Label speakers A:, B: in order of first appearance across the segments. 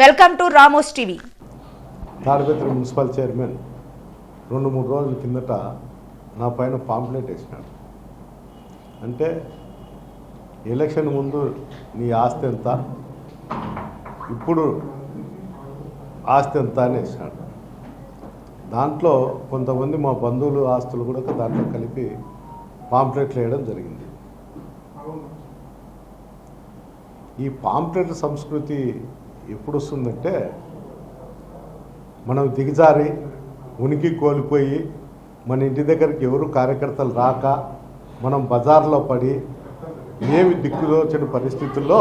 A: Welcome to Ramos TV.
B: Tadipatri municipal chairman రెండు మూడు రోజుల కిందట నా పైన పాంప్లెట్ వేసినాడు. అంటే ఎలక్షన్ ముందు నీ ఆస్తి ఎంత? ఇప్పుడు ఆస్తి ఎంత అని వేసినాడు. దాంట్లో కొంతమంది మా బంధువులు ఆస్తులు కూడా దాంట్లో కలిపి పాంప్లెట్లు వేయడం జరిగింది. ఈ పాంప్లెట్ సంస్కృతి ఎప్పుడు వస్తుందంటే మనం దిగజారి ఉనికి కోల్పోయి మన ఇంటి దగ్గరికి ఎవరు కార్యకర్తలు రాక మనం బజార్లో పడి ఏమి దిక్కుదోచని పరిస్థితుల్లో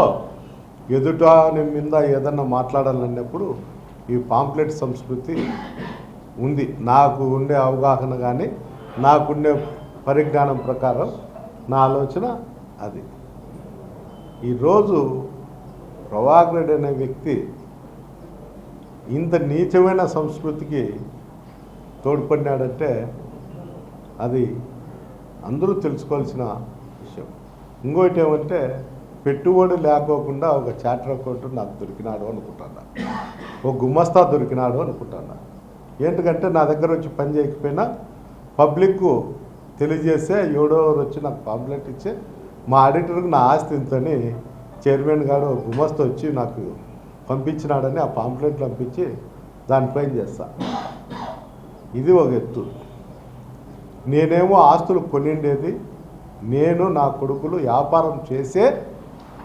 B: ఎదుటాని మీద ఏదన్నా మాట్లాడాలన్నప్పుడు ఈ పాంప్లెట్ సంస్కృతి ఉంది. నాకు ఉండే అవగాహన కానీ నాకుండే పరిజ్ఞానం ప్రకారం నా ఆలోచన అది. ఈరోజు ప్రభాకర్ అనే వ్యక్తి ఇంత నీచమైన సంస్కృతికి తోడ్పడినాడంటే అది అందరూ తెలుసుకోవాల్సిన విషయం. ఇంకోటి ఏమంటే పెట్టుబడి లేకోకుండా ఒక చార్టర్ అకౌంట్ నాకు దొరికినాడు అనుకుంటాను. ఒక గుమస్తా దొరికినాడు అనుకుంటాను. ఏంటంటే నా దగ్గర వచ్చి పని చేయకపోయినా పబ్లిక్కు తెలియజేస్తే ఏడో వచ్చి నాకు పాంప్లెట్ ఇచ్చే మా ఆడిటర్కి నా ఆస్తి ఇంతని చైర్మన్ గారు గుమస్తు వచ్చి నాకు పంపించినాడని ఆ పాంప్లెట్ పంపించి దానిపైన చేస్తా. ఇది ఒక ఎత్తు. నేనేమో ఆస్తులు కొనిండేది. నేను నా కొడుకులు వ్యాపారం చేసే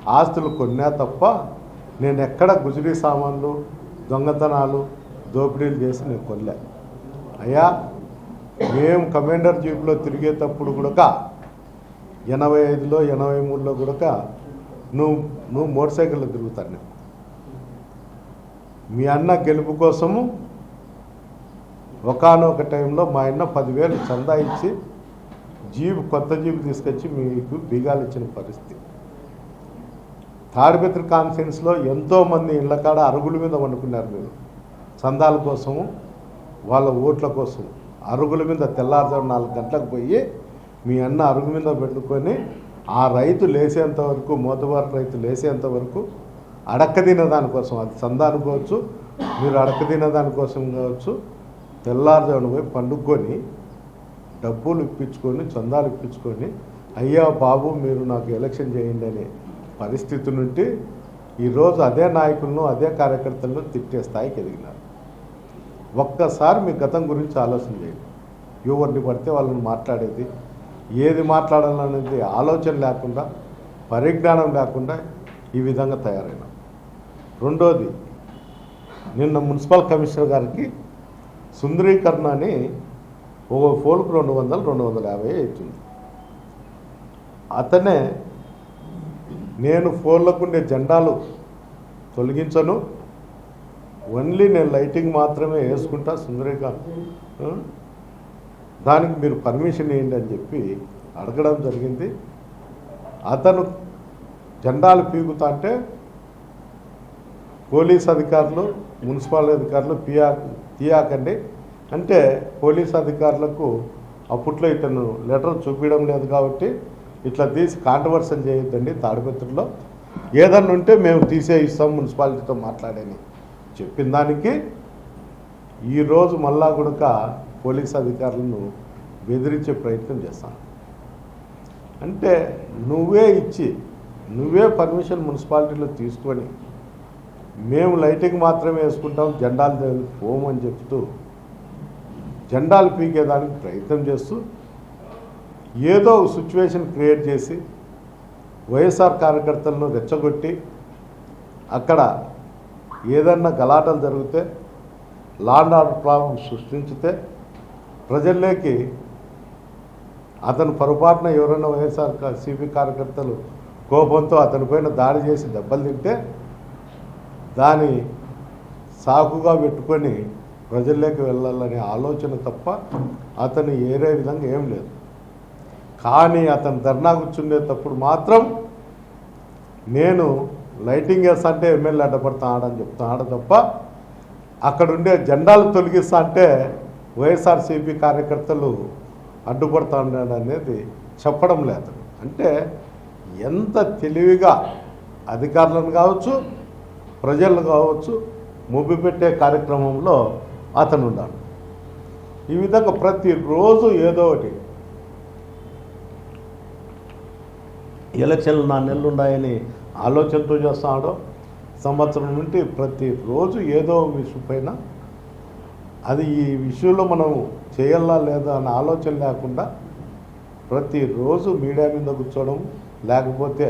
B: ఆస్తులు కొన్నా తప్ప నేను ఎక్కడ గుజరీ సామాన్లు దొంగతనాలు దోపిడీలు చేసి నేను కొనలే. అయ్యా మేము కమాండర్ జీప్లో తిరిగేటప్పుడు కూడా ఎనభై ఐదులో ఎనభై మూడులో కూడా నువ్వు నువ్వు మోటార్ సైకిల్లో తిరుగుతాను. నేను మీ అన్న గెలుపు కోసము ఒకనొక టైంలో మా అన్న పదివేలు చందా ఇచ్చి జీబు కొత్త జీబు తీసుకొచ్చి మీకు బీగాలు ఇచ్చిన పరిస్థితి. తాడిపత్రి కాన్ఫరెన్స్లో ఎంతోమంది ఇళ్ళ కాడ అరుగుల మీద వండుకున్నారు మీరు. చందాల కోసము వాళ్ళ ఓట్ల కోసం అరుగుల మీద తెల్లారుజాము నాలుగు గంటలకు పోయి మీ అన్న అరుగు మీద పెట్టుకొని ఆ రైతు లేసేంత వరకు మోతబారు రైతు లేసేంత వరకు అడక్క దానికోసం అది చందా అనుకోవచ్చు మీరు అడక్క దానికోసం కావచ్చు తెల్లారుజామున పోయి పండుకొని డబ్బులు ఇప్పించుకొని చందాలు ఇప్పించుకొని అయ్యా బాబు మీరు నాకు ఎలక్షన్ చేయండి అనే పరిస్థితి నుండి ఈరోజు అదే నాయకులను అదే కార్యకర్తలను తిట్టే స్థాయికి ఎదిగినారు. ఒక్కసారి మీ గతం గురించి ఆలోచన చేయండి. ఎవరిని పడితే వాళ్ళని మాట్లాడేది ఏది మాట్లాడాలనేది ఆలోచన లేకుండా పరిజ్ఞానం లేకుండా ఈ విధంగా తయారైన. రెండోది నిన్న మున్సిపల్ కమిషనర్ గారికి సుందరీకరణ అని ఒక ఫోన్కు రెండు వందలు రెండు వందల యాభై అవుతుంది అతనే నేను ఫోన్లకు ఉండే జెండాలు తొలగించను ఓన్లీ నేను లైటింగ్ మాత్రమే వేసుకుంటా సుందరీకరణ. దానికి మీరు పర్మిషన్ ఇవ్వండి అని చెప్పి అడగడం జరిగింది. అతను జెండాలు పీకుతా అంటే పోలీస్ అధికారులు మున్సిపల్ అధికారులు పియా తీయాకండి. అంటే పోలీస్ అధికారులకు అప్పట్లో ఇతను లెటర్ చూపించడం లేదు కాబట్టి ఇట్లా తీసి కాంట్రవర్సల్ చేయొద్దండి తాడిపత్రిలో. ఏదన్నా ఉంటే మేము తీసే ఇస్తాం మున్సిపాలిటీతో మాట్లాడని చెప్పిన దానికి ఈరోజు మళ్ళా కూడా పోలీస్ అధికారులను బెదిరించే ప్రయత్నం చేస్తాను. అంటే నువ్వే ఇచ్చి నువ్వే పర్మిషన్ మున్సిపాలిటీలో తీసుకొని మేము లైటింగ్ మాత్రమే వేసుకుంటాం జెండాలు తె- పోమని చెప్తూ జెండాలు పీకేదానికి ప్రయత్నం చేస్తూ ఏదో సిచ్యువేషన్ క్రియేట్ చేసి వైఎస్ఆర్ కార్యకర్తలను రెచ్చగొట్టి అక్కడ ఏదన్నా గలాటలు జరిగితే లాండ్ ఆర్డర్ ప్రాబ్లం సృష్టించితే ప్రజల్లోకి అతను పొరపాటున ఎవరైనా వైఎస్ఆర్ సిపి కార్యకర్తలు కోపంతో అతని పైన దాడి చేసి దెబ్బలు తింటే దాని సాకుగా పెట్టుకొని ప్రజల్లోకి వెళ్ళాలనే ఆలోచన తప్ప అతను ఏరే విధంగా ఏం లేదు. కానీ అతను ధర్నా కూర్చుండేటప్పుడు మాత్రం నేను లైటింగ్ వేస్తా అంటే ఎమ్మెల్యే చెప్తాను ఆడ తప్ప అక్కడుండే జెండాలు తొలగిస్తా అంటే వైఎస్ఆర్సీపీ కార్యకర్తలు అడ్డుపడతా ఉన్నాడు అనేది చెప్పడం లేదు. అంటే ఎంత తెలివిగా అధికారులను కావచ్చు ప్రజలను కావచ్చు మొబ్బి పెట్టే కార్యక్రమంలో అతను ఉన్నాడు ఈ విధంగా ప్రతిరోజు ఏదో ఒకటి ఎలక్షన్లు నా నెలలు ఉన్నాయని ఆలోచనతో చేస్తున్నాడో సంవత్సరం నుండి ప్రతిరోజు ఏదో విషయం పైన అది ఈ విషయంలో మనం చేయాలా లేదా అనే ఆలోచన లేకుండా ప్రతిరోజు మీడియా మీద కూర్చోవడం లేకపోతే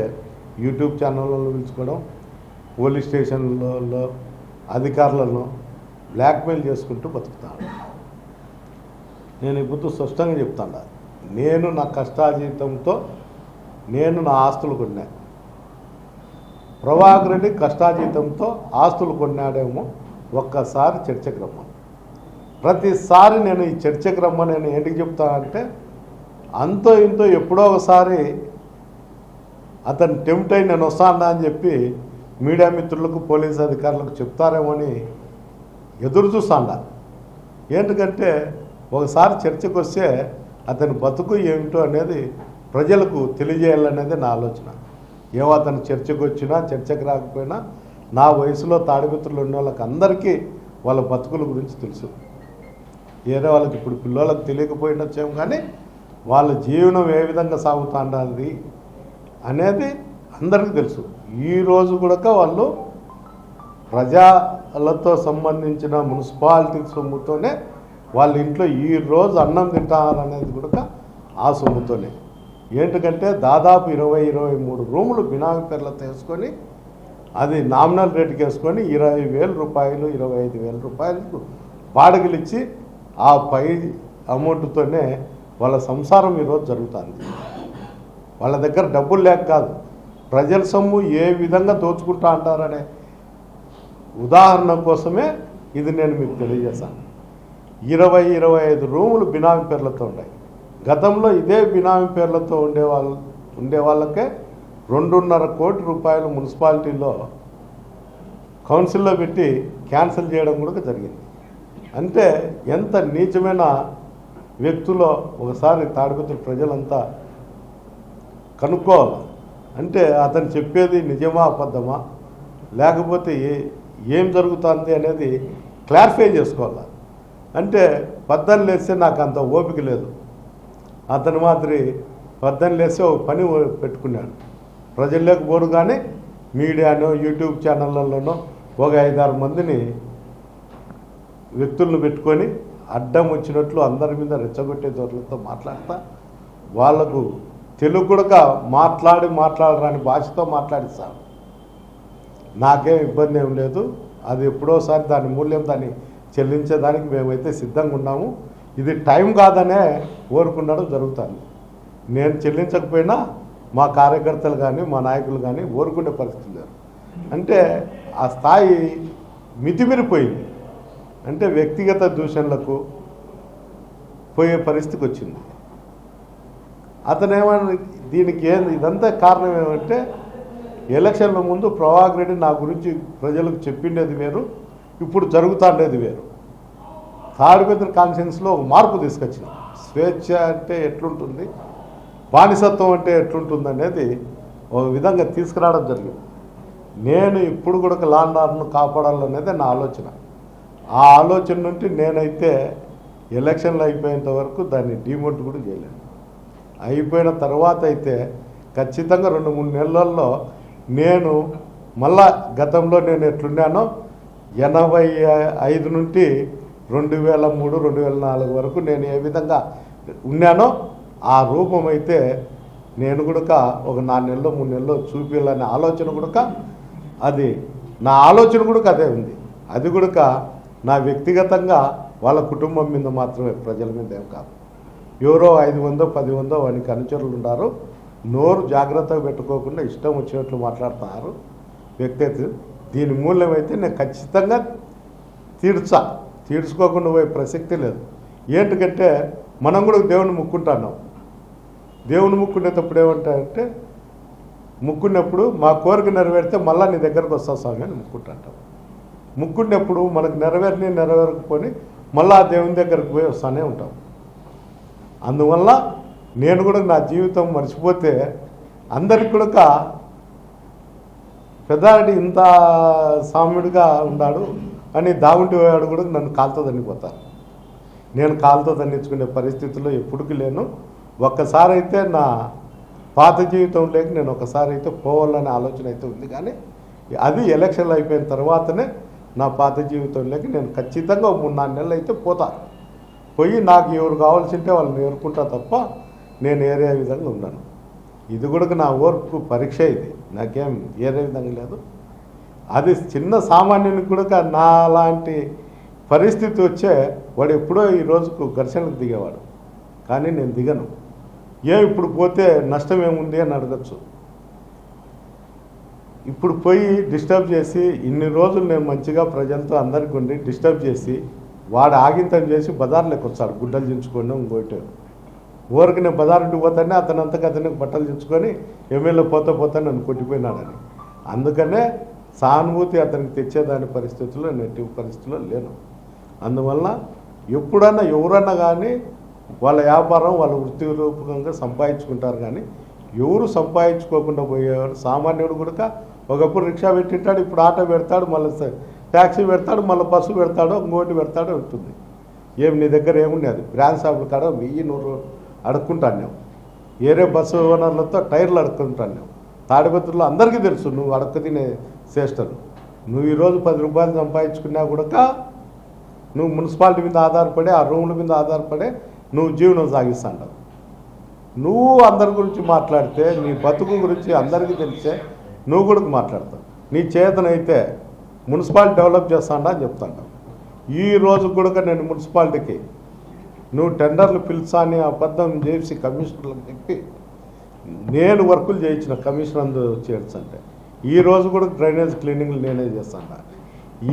B: యూట్యూబ్ ఛానళ్ళలో పిలుచుకోవడం పోలీస్ స్టేషన్లలో అధికారులను బ్లాక్మెయిల్ చేసుకుంటూ బతుకుతాను నేను ఇప్పుడు స్పష్టంగా చెప్తాను. నేను నా కష్టాజీతంతో నేను నా ఆస్తులు కొన్నా. ప్రభాకర్ రెడ్డి కష్టాజీతంతో ఆస్తులు కొన్నాడేమో ఒక్కసారి చర్చకు రమ్మను. ప్రతిసారి నేను ఈ చర్చకు రమ్మని నేను ఏంటికి చెప్తానంటే అంతో ఇంతో ఎప్పుడో ఒకసారి అతను టెంప్ట్ అయి నేను వస్తానా అని చెప్పి మీడియా మిత్రులకు పోలీస్ అధికారులకు చెప్తారేమో అని ఎదురు చూస్తాడా ఏంటంటే ఒకసారి చర్చకు వస్తే అతని బతుకు ఏమిటో అనేది ప్రజలకు తెలియజేయాలనేది నా ఆలోచన. ఏమో అతను చర్చకు వచ్చినా చర్చకు రాకపోయినా నా వయసులో తాడిమిత్రులు ఉన్న వాళ్ళకి అందరికీ వాళ్ళ బతుకుల గురించి తెలుసు. వేరే వాళ్ళకి ఇప్పుడు పిల్లలకు తెలియకపోయినచ్చేమో కానీ వాళ్ళ జీవనం ఏ విధంగా సాగుతుండాలి అనేది అందరికీ తెలుసు. ఈరోజు కూడా వాళ్ళు ప్రజలతో సంబంధించిన మున్సిపాలిటీ సొమ్ముతోనే వాళ్ళ ఇంట్లో ఈ రోజు అన్నం తింటారనేది కూడా ఆ సొమ్ముతోనే. ఏంటంటే దాదాపు ఇరవై ఇరవై మూడు రూములు బినామీ పేర్లతో వేసుకొని అది నామినల్ రేటుకి వేసుకొని ఇరవై వేల రూపాయలు ఇరవై ఐదు వేల రూపాయలకు బాడగలిచ్చి ఆ పై అమౌంట్తోనే వాళ్ళ సంసారం ఈరోజు జరుగుతుంది. వాళ్ళ దగ్గర డబ్బులు లేక కాదు. ప్రజల సొమ్ము ఏ విధంగా దోచుకుంటా అంటారనే ఉదాహరణ కోసమే ఇది నేను మీకు తెలియజేశాను. ఇరవై ఇరవై ఐదు రూములు బినామీ పేర్లతో ఉన్నాయి. గతంలో ఇదే బినామీ పేర్లతో ఉండే వాళ్ళు ఉండే వాళ్ళకే రెండున్నర కోటి రూపాయలు మున్సిపాలిటీలో కౌన్సిల్లో పెట్టి క్యాన్సిల్ చేయడం కూడా జరిగింది. అంటే ఎంత నీచమైన వ్యక్తులో ఒకసారి తాడిపత్రి ప్రజలంతా కనుక్కోవాలి. అంటే అతను చెప్పేది నిజమా అబద్ధమా? లేకపోతే ఏం జరుగుతుంది అనేది క్లారిఫై చేసుకోవాలి? అంటే పద్దని లేస్తే నాకు అంత ఓపిక లేదు. అతను మాదిరి పద్దని లేస్తే ఒక పని పెట్టుకున్నాడు. ప్రజల్లోకి పోడు కానీ మీడియానో యూట్యూబ్ ఛానళ్ళలోనో ఒక ఐదారు మందిని వ్యక్తులను పెట్టుకొని అడ్డం వచ్చినట్లు అందరి మీద రెచ్చగొట్టే ధోరణితో మాట్లాడతా. వాళ్ళకు తెలుగు కూడా మాట్లాడి మాట్లాడరాని భాషతో మాట్లాడిస్తాను నాకేం ఇబ్బంది ఏం లేదు. అది ఎప్పుడోసారి దాని మూల్యం దాన్ని చెల్లించేదానికి మేమైతే సిద్ధంగా ఉన్నాము. ఇది టైం కాదనే ఓరుకుండడం జరుగుతుంది. నేను చెల్లించకపోయినా మా కార్యకర్తలు కానీ మా నాయకులు కానీ ఓరుకునే పరిస్థితి లేరు. అంటే ఆ స్థాయి మితిమిరిపోయింది. అంటే వ్యక్తిగత దూషణలకు పోయే పరిస్థితికి వచ్చింది. అతను దీనికి ఏంది ఇదంతా కారణం ఏమంటే ఎలక్షన్ల ముందు ప్రభాకర్ రెడ్డి నా గురించి ప్రజలకు చెప్పిండేది వేరు ఇప్పుడు జరుగుతుండేది వేరు. తాడిపెద్ద కాన్ఫరెన్స్లో ఒక మార్పు తీసుకొచ్చింది. స్వేచ్ఛ అంటే ఎట్లుంటుంది బానిసత్వం అంటే ఎట్లుంటుంది అనేది ఒక విధంగా తీసుకురావడం జరిగింది. నేను ఇప్పుడు కూడా లాండ్ ఆర్డర్ను కాపాడాలనేది నా ఆలోచన. ఆ ఆలోచన నుండి నేనైతే ఎలక్షన్లు అయిపోయేంత వరకు దాన్ని డిమోట్ కూడా చేయలేను. అయిపోయిన తర్వాత అయితే ఖచ్చితంగా రెండు మూడు నెలల్లో నేను మళ్ళా గతంలో నేను ఎట్లున్నానో ఎనభై ఐదు నుండి రెండు వేల మూడు రెండు వేల నాలుగు వరకు నేను ఏ విధంగా ఉన్నానో ఆ రూపం అయితే నేను కూడా ఒక నాలుగు నెలలో మూడు నెలలో చూపించాలనే ఆలోచన కూడా అది నా ఆలోచన కూడా అదే ఉంది. అది కూడా నా వ్యక్తిగతంగా వాళ్ళ కుటుంబం మీద మాత్రమే ప్రజల మీద ఏం కాదు. ఎవరో ఐదు వందో పది వందో వానికి అనుచరులు ఉన్నారు నోరు జాగ్రత్తగా పెట్టుకోకుండా ఇష్టం వచ్చినట్లు మాట్లాడుతున్నారు వ్యక్తి దీని మూల్యమైతే నేను ఖచ్చితంగా తీర్చా. తీర్చుకోకుండా పోయే ప్రసక్తి లేదు. ఏంటికంటే మనం కూడా దేవుని ముక్కుంటున్నాం. దేవుని ముక్కునేటప్పుడు ఏమంటారంటే ముక్కున్నప్పుడు మా కోరిక నెరవేరితే మళ్ళీ నీ దగ్గరకు వస్తా స్వామి అని ముక్కుంటాం ముక్కున్నప్పుడు మనకు నెరవేరని నెరవేరకపోని మళ్ళీ ఆ దేవుని దగ్గరకు పోయి వస్తూనే ఉంటాం. అందువల్ల నేను కూడా నా జీవితం మర్చిపోతే అందరికి కూడా పెద్దారెడ్డి ఇంత సామ్యుడిగా ఉన్నాడు అని దాగుంటి వాడు కూడా నన్ను కాలుతో దండిపోతారు నేను కాలుతో దండించుకునే పరిస్థితిలో ఎప్పుడుకి లేను. ఒక్కసారి అయితే నా పాత జీవితం లేక నేను ఒకసారి అయితే పోవాలనే ఆలోచన అయితే ఉంది. కానీ అది ఎలక్షన్లు అయిపోయిన తర్వాతనే నా పాత జీవితంలోకి నేను ఖచ్చితంగా ఒక మూడు నాలుగు నెలలు అయితే పోతా. పోయి నాకు ఎవరు కావాల్సింటే వాళ్ళని ఏరుకుంటా తప్ప నేను ఏరే విధంగా ఉన్నాను ఇది కూడా నా ఓర్పు పరీక్ష ఇది. నాకేం ఏరే విధంగా లేదు. అది చిన్న సామాన్యునికి కూడా నా లాంటి పరిస్థితి వచ్చే వాడు ఎప్పుడో ఈ రోజుకు ఘర్షణకు దిగేవాడు. కానీ నేను దిగను. ఏ ఇప్పుడు పోతే నష్టం ఏముంది అని అడగచ్చు. ఇప్పుడు పోయి డిస్టర్బ్ చేసి ఇన్ని రోజులు నేను మంచిగా ప్రజలతో అందరికి ఉండి డిస్టర్బ్ చేసి వాడు ఆగింతం చేసి బజార్లోకి వచ్చాడు గుడ్డలు దించుకొని ఇంకోటి. ఊరికి నేను బజారుకి పోతానే అతను అంతకు అతనికి బట్టలు దించుకొని ఎమ్మెల్యే పోతా పోతా నన్ను కొట్టిపోయినాడని. అందుకనే సానుభూతి అతనికి తెచ్చేదాని పరిస్థితుల్లో నెట్టి పరిస్థితుల్లో లేను. అందువల్ల ఎప్పుడన్నా ఎవరన్నా కానీ వాళ్ళ వ్యాపారం వాళ్ళ వృత్తి రూపకంగా సంపాదించుకుంటారు కానీ ఎవరు సంపాదించుకోకుండా పోయేవాడు సామాన్యుడు కూడా ఒకప్పుడు రిక్షా పెట్టింటాడు ఇప్పుడు ఆటో పెడతాడు మళ్ళీ ట్యాక్సీ పెడతాడు మళ్ళీ బస్సు పెడతాడు ఇంకోటి పెడతాడు ఉంటుంది. ఏమి నీ దగ్గర ఏముండేది బ్రాండ్ షాపులు కాడ వెయ్యి నూరు అడుక్కుంటాను నేను. ఏరే బస్సు ఓనర్లతో టైర్లు అడుక్కుంటాను నేను. తాడిపత్రులు అందరికీ తెలుసు నువ్వు అడక్క తినే చేస్తాను నువ్వు ఈరోజు పది రూపాయలు సంపాదించుకున్నా కూడా నువ్వు మున్సిపాలిటీ మీద ఆధారపడి ఆ రూముల మీద ఆధారపడి నువ్వు జీవనం సాగిస్తాంటావు నువ్వు అందరి గురించి మాట్లాడితే నీ బతుకు గురించి అందరికీ తెలిసే నువ్వు కూడా మాట్లాడతావు. నీ చేతనైతే మున్సిపాలిటీ డెవలప్ చేస్తాడా అని చెప్తాను ఈ రోజు కూడా నేను మున్సిపాలిటీకి నువ్వు టెండర్లు పిలుచా అని అబద్ధం చేసి కమిషనర్లకు చెప్పి నేను వర్కులు చేయించిన కమిషన్ అందు చేర్చంటే ఈ రోజు కూడా డ్రైనేజ్ క్లీనింగ్లు నేనే చేస్తాను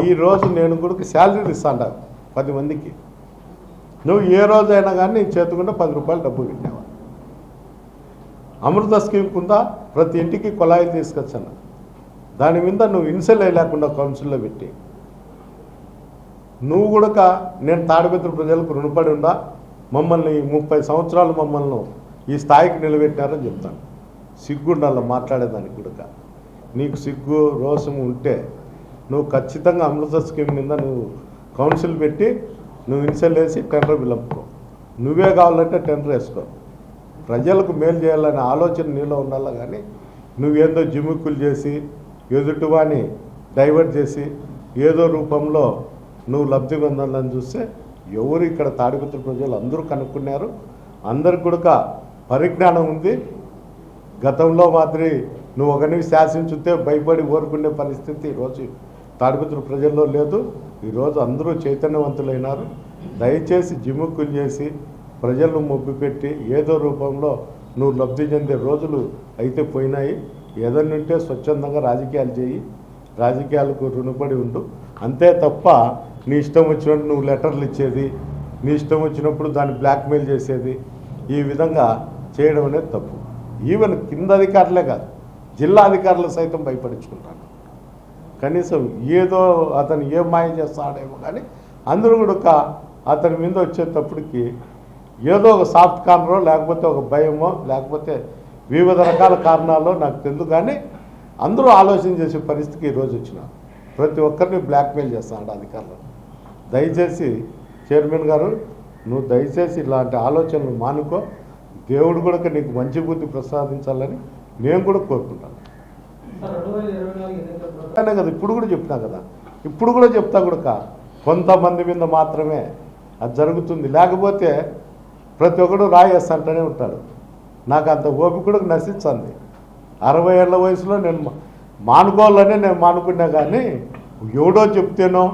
B: ఈ రోజు నేను కూడా శాలరీలు ఇస్తాను పది మందికి. నువ్వు ఏ రోజైనా కానీ నేను చేతుకుంటే పది రూపాయలు డబ్బు పెట్టావా అమృత స్కీమ్ కింద ప్రతి ఇంటికి కుళాయిలు తీసుకొచ్చాను. దాని మీద నువ్వు ఇన్సెల్ లేకుండా కౌన్సిల్లో పెట్టి. నువ్వు కూడా నేను తాడిపత్రి ప్రజలకు రుణపడి ఉండా మమ్మల్ని ముప్పై సంవత్సరాలు మమ్మల్ని ఈ స్థాయికి నిలబెట్టారని చెప్తాను. సిగ్గుండాల మాట్లాడేదానికి కూడా నీకు సిగ్గు రోషం ఉంటే నువ్వు ఖచ్చితంగా అమృత స్కీమ్ మీద నువ్వు కౌన్సిల్ పెట్టి నువ్వు ఇన్సెల్ వేసి టెండర్ పిలుపుకో నువ్వే కావాలంటే టెండర్ వేసుకో. ప్రజలకు మేలు చేయాలనే ఆలోచన నీలో ఉండాలి కానీ నువ్వేందో జిమ్ముక్కులు చేసి ఎదుటివాని డైవర్ట్ చేసి ఏదో రూపంలో నువ్వు లబ్ధి పొందాలని చూస్తే ఎవరు ఇక్కడ తాడిపత్రి ప్రజలు అందరూ కనుక్కున్నారు. అందరికి కూడా పరిజ్ఞానం ఉంది. గతంలో మాదిరి నువ్వు ఒకరిని శాసించుతే భయపడి ఊరుకునే పరిస్థితి ఈరోజు తాడిపత్రి ప్రజల్లో లేదు. ఈరోజు అందరూ చైతన్యవంతులైనారు. దయచేసి జిమ్ముక్కులు చేసి ప్రజలను మొబ్బిపెట్టి ఏదో రూపంలో నువ్వు లబ్ధి చెందే రోజులు అయితే పోయినాయి. ఏదన్నుంటే స్వచ్ఛందంగా రాజకీయాలు చేయి. రాజకీయాలకు రుణపడి ఉండు. అంతే తప్ప నీ ఇష్టం వచ్చినట్టు నువ్వు లెటర్లు ఇచ్చేది నీ ఇష్టం వచ్చినప్పుడు దాన్ని బ్లాక్మెయిల్ చేసేది ఈ విధంగా చేయడం అనేది తప్పు. ఈవెన్ కింద అధికారులే కాదు జిల్లా అధికారులు సైతం భయపడించుకుంటాను కనీసం ఏదో అతను ఏం మాయ చేస్తాడేమో కానీ అందరూ కూడా ఒక అతని మీద వచ్చేటప్పటికి ఏదో ఒక సాఫ్ట్ కార్నరో లేకపోతే ఒక భయమో లేకపోతే వివిధ రకాల కారణాలు నాకు తెలియదు కానీ అందరూ ఆలోచన చేసే పరిస్థితికి ఈరోజు వచ్చిన ప్రతి ఒక్కరిని బ్లాక్మెయిల్ చేస్తున్నాడు అధికారులు. దయచేసి చైర్మన్ గారు నువ్వు దయచేసి ఇలాంటి ఆలోచనలు మానుకో. దేవుడు కూడా నీకు మంచి బుద్ధి ప్రసాదించాలని నేను కూడా కోరుకుంటాను. అనే కదా ఇప్పుడు కూడా చెప్తా కదా. ఇప్పుడు కూడా చెప్తా కూడా కొంతమంది మీద మాత్రమే అది జరుగుతుంది. లేకపోతే ప్రతి ఒక్కడు రాయేస్తంటూనే ఉంటాడు. నాకు అంత ఓపిక కూడా నశించింది. అరవై ఏళ్ళ వయసులో నేను మా- మానుకోవాలనే నేను మానుకున్నా కానీ ఎవడో చెప్తేనో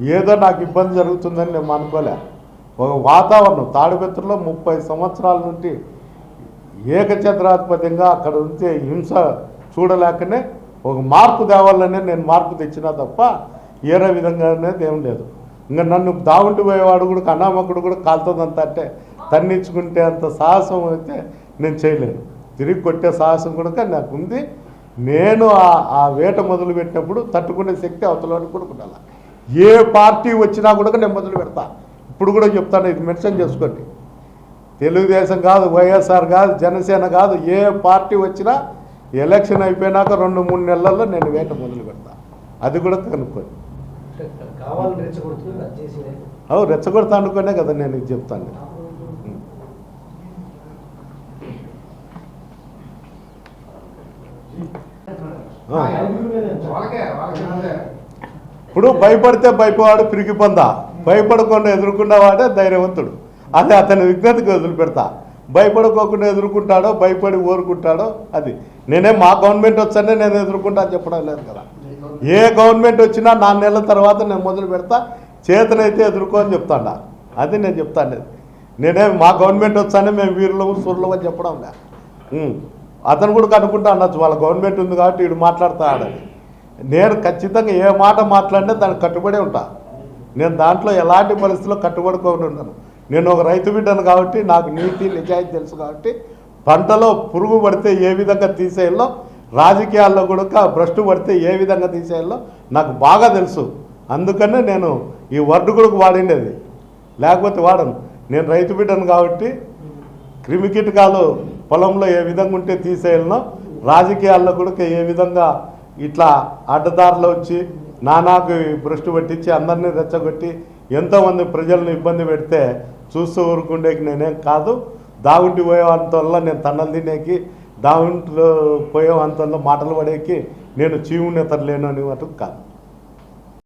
B: ఏదో నాకు ఇబ్బంది జరుగుతుందని నేను మానుకోలే. ఒక వాతావరణం తాడిపత్రిలో ముప్పై సంవత్సరాల నుండి ఏకఛత్రాధిపత్యంగా అక్కడ ఉంటే హింస చూడలేకనే ఒక మార్పు తేవాలనే నేను మార్పు తెచ్చినా తప్ప ఏరే విధంగా అనేది ఏం లేదు. ఇంకా నన్ను దావుంటి పోయేవాడు కూడా అనామకుడు కూడా కాలుతుందంత అంటే తన్నించుకుంటే అంత సాహసం అయితే నేను చేయలేను తిరిగి కొట్టే సాహసం కూడా నాకు ఉంది నేను ఆ- ఆ వేట మొదలు పెట్టినప్పుడు తట్టుకునే శక్తి అవతలని కూడా ఉండాలి. ఏ పార్టీ వచ్చినా కూడా నేను మొదలు పెడతా. ఇప్పుడు కూడా చెప్తాను ఇది మెన్షన్ చేసుకోండి. తెలుగుదేశం కాదు వైఎస్ఆర్ కాదు జనసేన కాదు ఏ పార్టీ వచ్చినా ఎలక్షన్ అయిపోయినాక రెండు మూడు నెలల్లో నేను వేట మొదలు పెడతా. అది కూడా కనుక్కోండి అవు రెచ్చగొడతా అనుకునే కదా నేను ఇది చెప్తాను ఆ.
C: వాళ్ళకే వాళ్ళకే అంతే
B: ఇప్పుడు భయపడితే భయపవాడు పిరికి పొందా. భయపడకుండా ఎదుర్కొన్నవాడే ధైర్యవంతుడు. అదే అతని విజ్ఞతకి వదిలిపెడతా. భయపడుకోకుండా ఎదుర్కొంటాడో భయపడి ఊరుకుంటాడో అది. నేనే మా గవర్నమెంట్ వచ్చానే నేను ఎదుర్కొంటా చెప్పడం లేదు కదా. ఏ గవర్నమెంట్ వచ్చినా నాలుగు నెలల తర్వాత నేను మొదలు పెడతా. చేతనైతే ఎదుర్కో అని చెప్తాడా. అది నేను చెప్తాను నేనే మా గవర్నమెంట్ వచ్చానే మేము వీరులు సూర్యులు అని చెప్పడం లే ఉమ్. అతను కూడా కనుక్కుంటా అనొచ్చు వాళ్ళ గవర్నమెంట్ ఉంది కాబట్టి వీడు మాట్లాడుతా ఆడని నేను ఖచ్చితంగా ఏ మాట మాట్లాడినా దానికి కట్టుబడి ఉంటా. నేను దాంట్లో ఎలాంటి పరిస్థితుల్లో కట్టుబడుకొని ఉన్నాను నేను ఒక రైతు బిడ్డను కాబట్టి నాకు నీతి నిజాయితీ తెలుసు కాబట్టి పంటలో పురుగు పడితే ఏ విధంగా తీసేయాలో రాజకీయాల్లో కూడా భ్రష్టు పడితే ఏ విధంగా తీసేయాలో నాకు బాగా తెలుసు. అందుకనే నేను ఈ వర్డ్ కూడా వాడిండేది. లేకపోతే వాడను. నేను రైతు బిడ్డను కాబట్టి క్రిమికీటకాలు పొలంలో ఏ విధంగా ఉంటే తీసేయాలనో రాజకీయాల్లో కూడా ఏ విధంగా ఇట్లా అడ్డదారులు వచ్చి నానాకు భ్రష్టు పట్టించి అందరినీ రెచ్చగొట్టి ఎంతోమంది ప్రజలను ఇబ్బంది పెడితే చూస్తూ ఊరుకుండేకి నేనేం కాదు. దాగుంటి పోయే నేను తన్నలు తినేకి దాగుంటిలో పోయే మాటలు పడేకి నేను చీవునేతలు లేను అని మటుకు కాదు.